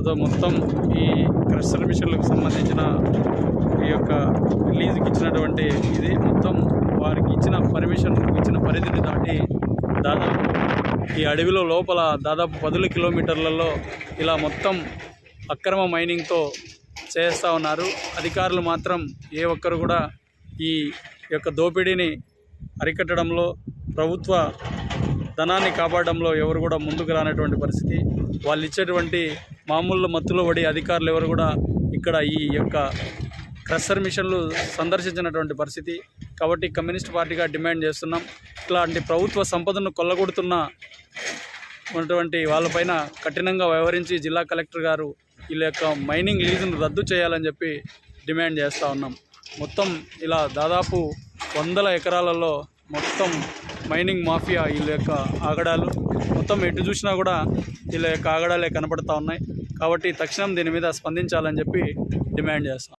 అదో మొత్తం ఈ క్రషర్ మిషన్లకు సంబంధించిన ఈ యొక్క రిలీజ్కి ఇచ్చినటువంటి ఇది. మొత్తం వారికి ఇచ్చిన పర్మిషన్ ఇచ్చిన పరిధిని దాటి దాదాపు ఈ అడవిలో లోపల దాదాపు పదుల కిలోమీటర్లలో ఇలా మొత్తం అక్రమ మైనింగ్తో చేస్తూ ఉన్నారు. అధికారులు మాత్రం ఏ ఒక్కరు కూడా ఈ యొక్క దోపిడీని అరికట్టడంలో ప్రభుత్వ ధనాన్ని కాపాడడంలో ఎవరు కూడా ముందుకు రానటువంటి పరిస్థితి. వాళ్ళు ఇచ్చేటువంటి మామూలు మత్తులో పడి అధికారులు ఎవరు కూడా ఇక్కడ ఈ యొక్క క్రస్సర్ మిషన్లు సందర్శించినటువంటి పరిస్థితి. కాబట్టి కమ్యూనిస్ట్ పార్టీగా డిమాండ్ చేస్తున్నాం. ఇట్లాంటి ప్రభుత్వ సంపదను కొల్లగొడుతున్న ఉన్నటువంటి వాళ్ళపైన కఠినంగా వ్యవహరించి జిల్లా కలెక్టర్ గారు వీళ్ళ యొక్క మైనింగ్ లీజును రద్దు చేయాలని చెప్పి డిమాండ్ చేస్తూ ఉన్నాం. మొత్తం ఇలా దాదాపు వందల ఎకరాలలో మొత్తం మైనింగ్ మాఫియా వీళ్ళ యొక్క ఆగడాలు. మొత్తం ఎటు చూసినా కూడా వీళ్ళ యొక్క ఆగడాలే కనపడతా ఉన్నాయి. కాబట్టి తక్షణం దీని మీద స్పందించాలని చెప్పి డిమాండ్ చేస్తాం.